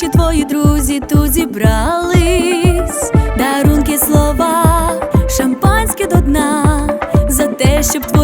найкращі твої друзі тут зібрались. Дарунки слова, шампанське до дна, за те, щоб твої